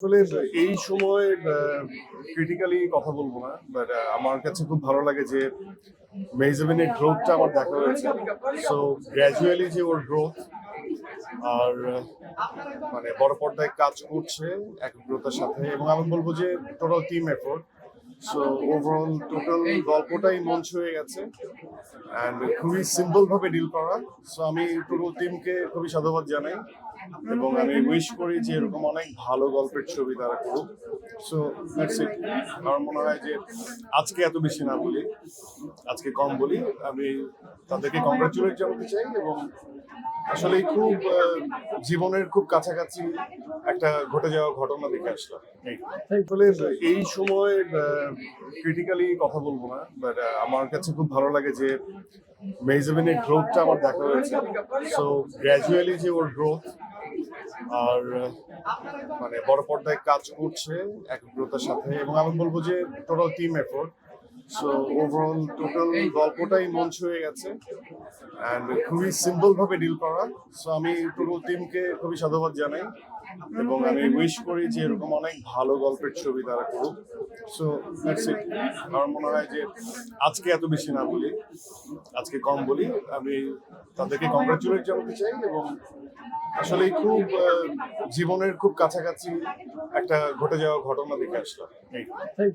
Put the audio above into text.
আসলে, এই সময় ক্রিটিক্যালি কথা বলব না বাট আমার কাছে খুব ভালো লাগে যে মেজবিনের গ্রোথটা আমার দেখা হয়েছে। সো গ্র্যাজুয়ালি যে ওর গ্রোথ আর মানে বড় পর্দায় কাজ করছে, একগ্রতার সাথে, এবং আমি বলব যে total team effort so overall total গল্পটাই মঞ্চ হয়ে গেছে অ্যান্ড খুবই সিম্পল ভাবে ডিল করা। সো আমি টোটাল টিমকে খুবই সাধুবাদ জানাই এবং আমি উইশ করি যে এরকম অনেক ভালো গল্পের ছবি তারা করুক। সো দ্যাটস ইট আমার মনে হয় যে আজকে এত বেশি না বলি, আজকে কম বলি। আমি তাদেরকে কংগ্রাচুলেট জানাতে চাই এবং আসলে খুব জীবনের খুব কাছাকাছি একটা ঘটে যাওয়া ঘটনা দেখে আসলাম। এই। আসলে এই সময় ক্রিটিক্যালি কথা বলব না বাট আমার কাছে খুব ভালো লাগে যে মেজেবিনের গ্রোথটা আমার দেখা হয়েছে। সো গ্র্যাজুয়ালি যে ওর গ্রোথ আর মানে বড় পর্দায় কাজ করছে একগ্রতার সাথে এবং আমি বলব যে total team effort so overall total গল্পটাই মঞ্চ হয়ে গেছে অ্যান্ড খুবই সিম্পল ভাবে ডিল করা। সো আমি টোটাল টিমকে খুবই সাধুবাদ জানাই এবং আমি উইশ করি যে এরকম অনেক ভালো গল্পের ছবি তারা করুক। সো দ্যাটস ইট আমার মনে হয় যে আজকে এত বেশি না বলি, আজকে কম বলি। আমি তাদেরকে কংগ্রাচুলেট জানাতে চাই এবং আসলে খুব জীবনের খুব কাছাকাছি একটা ঘটে যাওয়া ঘটনা দেখে আসলাম।